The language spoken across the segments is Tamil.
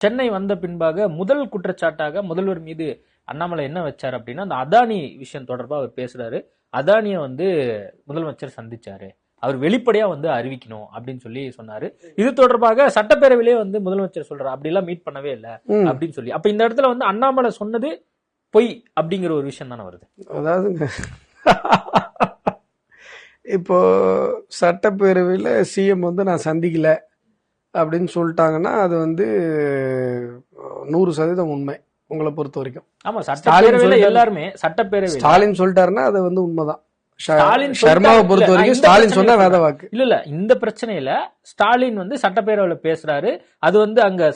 சென்னை வந்த பின்பாக முதல் குற்றச்சாட்டாக முதல்வர் மீது அண்ணாமலை என்ன வச்சார் அப்படின்னா அந்த அதானி விஷயம் தொடர்பா அவர் பேசுறாரு. அதானிய வந்து முதலமைச்சர் சந்திச்சாரு. அவர் வெளிப்படையா வந்து அறிவிக்கணும் அப்படின்னு சொல்லி சொன்னாரு. இது தொடர்பாக சட்டப்பேரவையிலே வந்து முதலமைச்சர் சொல்றாரு அப்படி எல்லாம் மீட் பண்ணவே இல்லை. அப்படின்னு சொல்லி. அப்ப இந்த இடத்துல வந்து அண்ணாமலை சொன்னது பொய் அப்படிங்கிற ஒரு விஷயம் தானே வருது. அதாவதுங்க இப்போ சட்டப்பேரவையில் சிஎம் வந்து நான் சந்திக்கல. அப்படின்னு சொல்லிட்டாங்கன்னா அது வந்து நூறு சதவீதம் உண்மை உங்களை பொறுத்த வரைக்கும். ஆமா ஸ்டாலின் சட்டப்பேரவையில. எல்லாருமே சட்டப்பேரவையில ஸ்டாலின் சொல்லிட்டாருன்னா அது வந்து உண்மைதான். ஸ்டாலின் சர்மாவை. பொறுத்த வரைக்கும் ஸ்டாலின் சொன்னா வேத வாக்கு இல்ல இல்ல இந்த பிரச்சனையில ஸ்டாலின் வந்து சட்டப்பேரவையில பேசுறாரு. அது வந்து அங்க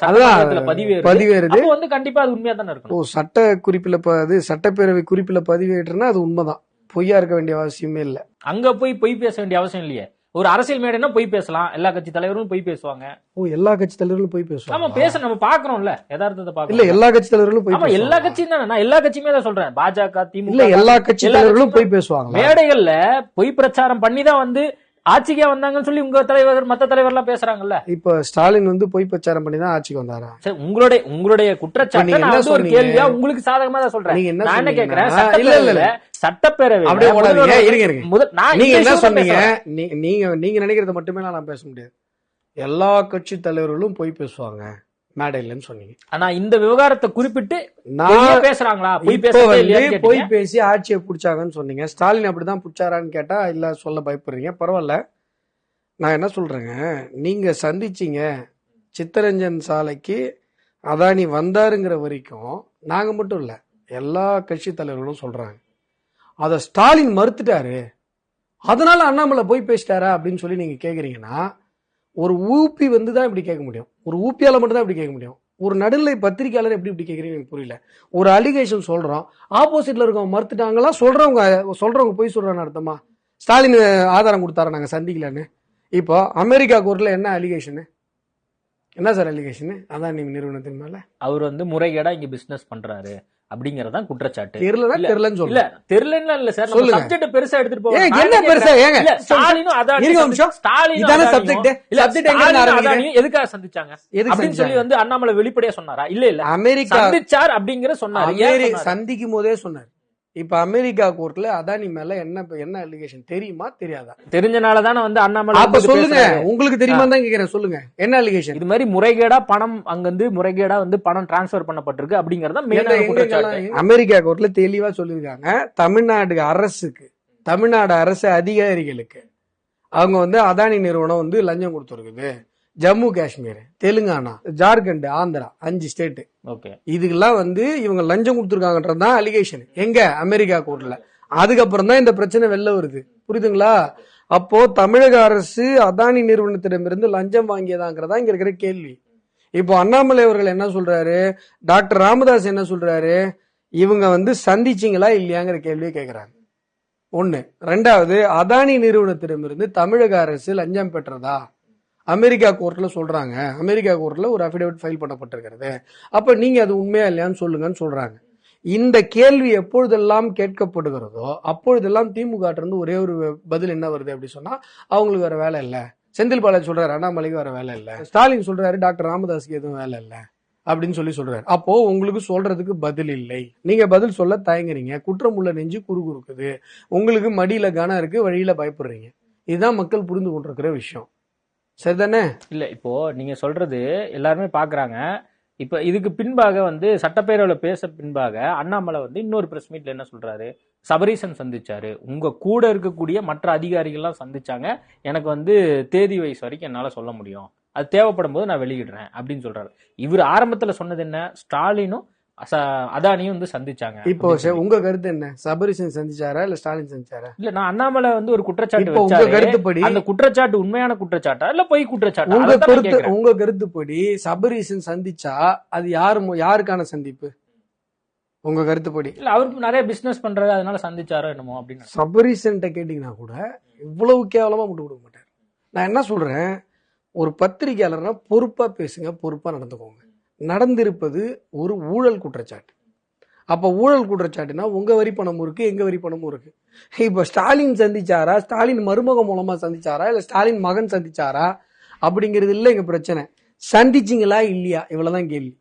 பதிவேறுது. அப்போ வந்து கண்டிப்பா அது உண்மையா தானே ஓ இருக்கணும் சட்ட குறிப்பில் அது சட்டப்பேரவை குறிப்பில் பதிவேற்றுனா அது உண்மைதான். பொய்யா இருக்க வேண்டிய அவசியமே இல்லை. அங்க போய் பொய் பேச வேண்டிய அவசியம் இல்லையே. ஒரு அரசியல் மேடைனா பொய் பேசலாம். எல்லா கட்சி தலைவரும் பொய் பேசுவாங்க. ஓ எல்லா கட்சி தலைவர்களும் போய் ஆமா பேசுவாங்க பேச நம்ம பாக்குறோம்ல யதார்த்தத்தை இல்ல பாக்குறோம் எல்லா கட்சி தலைவர்களும் போய் ஆமா எல்லா. கட்சியும் தானே. நான் எல்லா கட்சியுமே தான் சொல்றேன். பாஜக இல்ல திமுக எல்லா கட்சி தலைவர்களும் போய் பேசுவாங்க மேடைகள்ல பொய் பிரச்சாரம் பண்ணி தான் வந்து ஆட்சிக்கே வந்தாங்கன்னு சொல்லி உங்க தலைவர் மத்த தலைவர் எல்லாம் பேசுறாங்கல்ல? இப்ப ஸ்டாலின் வந்து பொய் பிரச்சாரம் பண்ணி தான் ஆட்சிக்கு வந்தாரா? சரி உங்களுடைய உங்களுடைய குற்றச்சாட்டு நான் வந்து ஒரு? கேள்வியா உங்களுக்கு சாதகமா தான் சொல்றேன். நீங்க என்ன நான் என்ன கேக்குறேன்? இல்ல இல்ல சட்டப்பேரவை அப்படியே ஓடாதீங்க. இருங்க இருங்க. முதல் நான் நீங்க என்ன சொன்னீங்க? நீங்க நீங்க நினைக்கிறத மட்டுமே நான் பேச முடியாது. எல்லா கட்சி தலைவர்களும் போய் பேசுவாங்க. மேடையிலன்னு சொன்னீங்க. ஆனா இந்த விவகாரத்தை குறிப்பிட்டு நான் பேசுறாங்களா? பொய் பேசுறதே போய். பேசி ஆட்சியை புடிச்சாங்கன்னு சொன்னீங்க. ஸ்டாலின் அப்படிதான் புடிச்சாரான்னு கேட்டா இல்ல சொல்ல பயப்படுறீங்க. பரவாயில்ல. நான் என்ன சொல்றேங்க? நீங்க சந்திச்சீங்க. சித்தரஞ்சன் சாலைக்கு அதானி வந்தாருங்கிற வரைக்கும் நாங்க மட்டும் இல்ல எல்லா கட்சி தலைவர்களும் சொல்றாங்க. அத ஸ்டாலின் மறுத்துட்டாரு. அதனால அண்ணாமலை போய் பேசிட்டாரா அப்படின்னு சொல்லி நீங்க கேக்குறீங்கன்னா ஒரு ஊப்பி வந்து தான் இப்படி கேட்க முடியும். ஒரு ஊப்பியால மட்டும்தான் இப்படி கேட்க முடியும். ஒரு நடுநிலை பத்திரிகையாளர் எப்படி இப்படி கேட்குறீங்க எனக்கு புரியல. ஒரு அலிகேஷன் சொல்கிறோம் ஆப்போசிட்டில் இருக்கவங்க மறுத்துட்டாங்களா? சொல்கிறவங்க சொல்கிறவங்க போய் சொல்றான்னு அர்த்தமா? ஸ்டாலின் ஆதாரம் கொடுத்தாரு நாங்கள் சந்திக்கலான்னு? இப்போ அமெரிக்கா கோர்ட்டில் என்ன அலிகேஷனு என்ன சார் அலிகேஷனு அதான் நீங்கள் நிறுவனத்தின் மேலே? அவர் வந்து முறைகேடாக இங்கே பிஸ்னஸ் பண்ணுறாரு அப்படிங்கறதான் குற்றச்சாட்டு தெரியலனா இல்ல, தெரியலன்னு சொல்லுங்க தெரியலன்னா இல்ல சார். சப்ஜெக்ட் பெருசா எடுத்துட்டு போவோம் என்ன பெருசா? ஏங்க. ஸ்டாலினும் இதானே. இல்ல? அதானியும் எதுக்காக சந்திச்சாங்க அப்படின்னு சொல்லி? வந்து அண்ணாமலை வெளிப்படையா சொன்னாரா இல்ல இல்ல அமெரிக்கா சந்திச்சார் அப்படிங்கிற சொன்னாரு? சந்திக்கும் போதே சொன்னார் இப்ப அமெரிக்கா கோர்ட்ல அதானி மேல என்ன என்ன அலிகேஷன் தெரியுமா? தெரியாதா? தெரிஞ்சனால தானே வந்து அண்ணாமலை அப்ப சொல்லுங்க. உங்களுக்கு தெரியுமா தான் கேக்குறேன். சொல்லுங்க. என்ன அலிகேஷன் இது மாதிரி முறைகேடா பணம் அங்க வந்து முறைகேடா வந்து பணம் டிரான்ஸ்பர் பண்ணப்பட்டிருக்கு அப்படிங்கறத மெயினான அமெரிக்கா கோர்ட்ல தெளிவா சொல்லியிருக்காங்க. தமிழ்நாடு அரசுக்கு தமிழ்நாடு அரசு அதிகாரிகளுக்கு அவங்க வந்து அதானி நிறுவனம் வந்து லஞ்சம் கொடுத்துருக்குது. ஜம்மு காஷ்மீர் தெலுங்கானா ஜார்க்கண்ட் ஆந்திரா அஞ்சு ஸ்டேட் ஓகே. இதுக்கெல்லாம் வந்து இவங்க லஞ்சம் கொடுத்துருக்காங்கன்றது தான் அலிகேஷன் எங்க? அமெரிக்கா கோர்ட்ல அதுக்கப்புறம் தான் இந்த பிரச்சனை வெளில வருது. புரியுதுங்களா? அப்போ தமிழக அரசு அதானி நிறுவனத்திடமிருந்து லஞ்சம் வாங்கியதாங்கிறதா இங்க இருக்கிற கேள்வி. இப்போ அண்ணாமலை அவர்கள் என்ன சொல்றாரு? டாக்டர் ராமதாஸ் என்ன சொல்றாரு? இவங்க வந்து சந்திச்சிங்களா இல்லையாங்கிற கேள்வியை கேட்கிறாங்க ஒண்ணு. ரெண்டாவது அதானி நிறுவனத்திடமிருந்து தமிழக அரசு லஞ்சம் பெற்றதா? அமெரிக்கா கோர்ட்டில் சொல்கிறாங்க அமெரிக்கா கோர்ட்டில் ஒரு அஃபிடேவிட் ஃபைல் பண்ணப்பட்டிருக்கிறது. அப்போ நீங்கள் அது உண்மையா இல்லையான்னு சொல்லுங்கன்னு சொல்கிறாங்க இந்த கேள்வி எப்பொழுதெல்லாம் கேட்கப்படுகிறதோ அப்பொழுதெல்லாம் திமுக இருந்து ஒரே ஒரு பதில் என்ன வருது அப்படி சொன்னா அவங்களுக்கு வேற வேலை இல்லை. செந்தில் பாலாஜி சொல்றாரு அண்ணாமலைக்கு வேற வேலை இல்லை. ஸ்டாலின் சொல்றாரு டாக்டர் ராமதாஸ்க்கு எதுவும் வேலை இல்லை. அப்படின்னு சொல்லி சொல்றாரு. அப்போ உங்களுக்கு சொல்றதுக்கு பதில் இல்லை. நீங்க பதில் சொல்ல தயங்குறீங்க. குற்றம் உள்ள நெஞ்சு குறுகுறுக்குது. உங்களுக்கு மடியில கனம் இருக்கு வழியில பயப்படுறீங்க. இதுதான் மக்கள் புரிந்து கொண்டிருக்கிற விஷயம். சரிதானே? இல்ல இப்போ நீங்க சொல்றது எல்லாருமே பாக்குறாங்க. இப்ப இதுக்கு பின்பாக வந்து சட்டப்பேரவையில பேச பின்பாக அண்ணாமலை வந்து இன்னொரு பிரஸ் மீட்ல என்ன சொல்றாரு? சபரீசன் சந்திச்சாரு. உங்க கூட இருக்கக்கூடிய மற்ற அதிகாரிகள்லாம் சந்திச்சாங்க. எனக்கு வந்து தேதி வயசு வரைக்கும் என்னால சொல்ல முடியும். அது தேவைப்படும் போது நான் வெளியிடுறேன் அப்படின்னு சொல்றாரு. இவர் ஆரம்பத்துல சொன்னது என்ன? ஸ்டாலினும் அதானியும் வந்து சந்திச்சாங்க. இப்போ. உங்க கருத்து என்ன? சபரிசன் சந்திச்சாரா இல்ல ஸ்டாலின் சந்திச்சாரா? இல்ல நான் அண்ணாமலை வந்து ஒரு குற்றச்சாட்டு உங்க கருத்துப்படி அந்த குற்றச்சாட்டு உண்மையான குற்றச்சாட்டா இல்ல பொய் குற்றச்சாட்டா? உங்க கருத்து. உங்க கருத்துப்படி சபரீசன் சந்திச்சா அது யாரு யாருக்கான சந்திப்பு? உங்க கருத்துப்படி. இல்ல அவருக்கு நிறைய பிசினஸ் பண்றாரு அதனால சந்திச்சாரோ என்னமோ அப்படின்னு. சபரீசன்ட்ட கேட்டீங்கன்னா கூட இவ்வளவு கேவலமா விட்டு கொடுக்க மாட்டார். நான் என்ன சொல்றேன்? ஒரு பத்திரிகையாளர்னா பொறுப்பா பேசுங்க பொறுப்பா நடந்துக்கோங்க. நடந்திருப்பது ஒரு ஊழல் குற்றச்சாட்டு. அப்போ ஊழல் குற்றச்சாட்டுனா உங்கள் வரி பணமும் எங்கள் வரிப்பணமும் வரி பணமும் ஸ்டாலின் சந்திச்சாரா? ஸ்டாலின் மருமக மூலமாக சந்திச்சாரா? இல்லை ஸ்டாலின் மகன் சந்திச்சாரா? அப்படிங்கிறது இல்லை எங்கள் பிரச்சனை. சந்திச்சீங்களா இல்லையா? இவ்வளோதான் கேள்வி.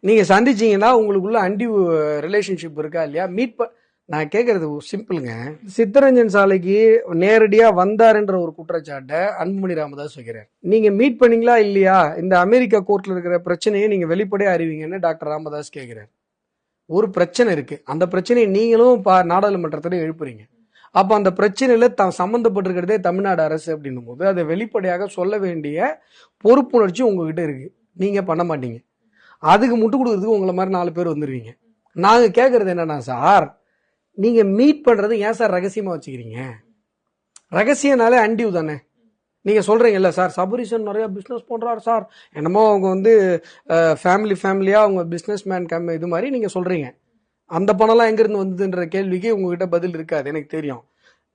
நீங்கள் சந்திச்சீங்கன்னா உங்களுக்குள்ள அண்டி ரிலேஷன்ஷிப் இருக்கா இல்லையா? மீட் ப நான் கேட்கறது சிம்பிளுங்க. சித்தரஞ்சன் சாலைக்கு நேரடியாக வந்தாருன்ற ஒரு குற்றச்சாட்டை அன்புமணி ராமதாஸ் வைக்கிறார் நீங்கள் மீட் பண்ணீங்களா இல்லையா? இந்த அமெரிக்கா கோர்ட்டில் இருக்கிற பிரச்சனையை நீங்கள் வெளிப்படையாக அறிவிங்கன்னு டாக்டர் ராமதாஸ் கேட்கிறார் ஒரு பிரச்சனை இருக்குது அந்த பிரச்சனையை நீங்களும் பா நாடாளுமன்றத்தில் எழுப்புறீங்க. அப்போ அந்த பிரச்சனையில் த சம்மந்தப்பட்டிருக்கிறதே தமிழ்நாடு அரசு அப்படின்னும் போது அதை வெளிப்படையாக சொல்ல வேண்டிய பொறுப்புணர்ச்சி உங்ககிட்ட இருக்குது நீங்கள் பண்ண மாட்டீங்க. அதுக்கு முட்டு கொடுக்குறதுக்கு உங்களை மாதிரி நாலு பேர் வந்துருவீங்க. நாங்கள் கேட்குறது என்னன்னா சார் நீங்க மீட் பண்றது ஏன் சார் ரகசியமா வச்சுக்கிறீங்க? ரகசியனாலே அண்டியூ தானே. நீங்க சொல்றீங்கல்ல சார் சபரிசன் நிறைய பிசினஸ் பண்றாரு சார். என்னமோ அவங்க வந்து ஃபேமிலி ஃபேமிலியா அவங்க பிசினஸ் மேன் கம் இது மாதிரி நீங்க சொல்றீங்க. அந்த பணம்லாம் எங்கேருந்து வந்ததுன்ற கேள்விக்கு உங்ககிட்ட பதில் இருக்காது எனக்கு தெரியும்.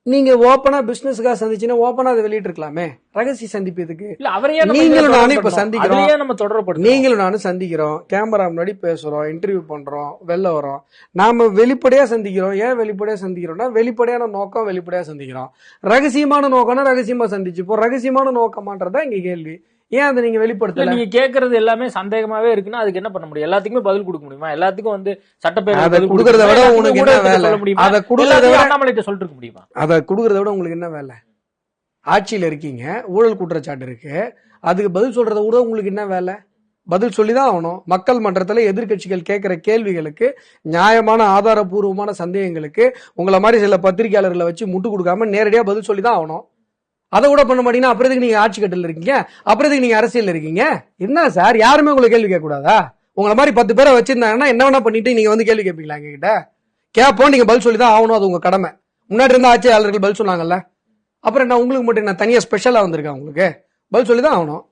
நீங்க ஓப்பனா பிசினஸ்க்காக சந்திச்சுன்னா ஓப்பனா அதை வெளியிட்டு இருக்கலாமே ரகசிய சந்திப்பு எதுக்கு? இல்ல அவரையே நீங்களும் நானும் இப்ப சந்திக்கிறோம். நம்ம தொடரப்படுறோம் நீங்களும் நானும் சந்திக்கிறோம். கேமரா முன்னாடி பேசுறோம் இன்டர்வியூ பண்றோம் வெளில வரோம் நாம வெளிப்படையா சந்திக்கிறோம். ஏன் வெளிப்படையா சந்திக்கிறோம்னா வெளிப்படையான நோக்கம் வெளிப்படையா சந்திக்கிறோம். ரகசியமான நோக்கம்னா ரகசியமா சந்திச்சுப்போம் ரகசியமான நோக்கமான்றதா இங்க கேள்வி. ஏன் அதை நீங்க வெளிப்படுத்தல? நீங்க கேக்குறது எல்லாமே சந்தேகமாவே இருக்குன்னா அதுக்கு என்ன பண்ண முடியும்? எல்லாத்துக்குமே பதில் கொடுக்க முடியுமா? எல்லாத்துக்கும் வந்து சட்டப்பேரவை கொடுக்கறத விட உனக்கு என்ன வேலை? சொல்ல அதை கொடுக்கறத விட அண்ணாமலைகிட்ட சொல்லிட்டு இருக்க முடியுமா? அதை கொடுக்கறத விட உங்களுக்கு என்ன வேலை? ஆட்சியில இருக்கீங்க ஊழல் குற்றச்சாட்டு இருக்கு. அதுக்கு பதில் சொல்றத விட உங்களுக்கு என்ன வேலை? பதில் சொல்லிதான் ஆகணும். மக்கள் மன்றத்துல எதிர்க்கட்சிகள் கேட்கிற கேள்விகளுக்கு நியாயமான ஆதாரபூர்வமான சந்தேகங்களுக்கு உங்களை மாதிரி சில பத்திரிகையாளர்களை வச்சு முட்டு கொடுக்காம நேரடியா பதில் சொல்லிதான் ஆகணும். அதை கூட பண்ண மாட்டீங்கன்னா அப்புறம் நீங்க ஆட்சி கட்டில இருக்கீங்க? அப்புறம் நீங்க அரசியல் இருக்கீங்க? என்ன சார்? யாருமே உங்களை கேள்வி கேட்கக்கூடாதா? உங்களை மாதிரி பத்து பேரை வச்சிருந்தாங்கன்னா என்ன வேணா பண்ணிட்டு நீங்க வந்து கேள்வி கேட்பீங்களா எங்ககிட்ட? கேட்போம் நீங்க பதில் சொல்லி தான் ஆகணும் அது உங்க கடமை. முன்னாடி இருந்த ஆட்சியாளர்கள் பதில் சொன்னாங்கல்ல. அப்புறம் என்ன உங்களுக்கு மட்டும் நான் தனியாக ஸ்பெஷலாக வந்திருக்கேன் உங்களுக்கு? பதில் சொல்லி தான் ஆகணும்.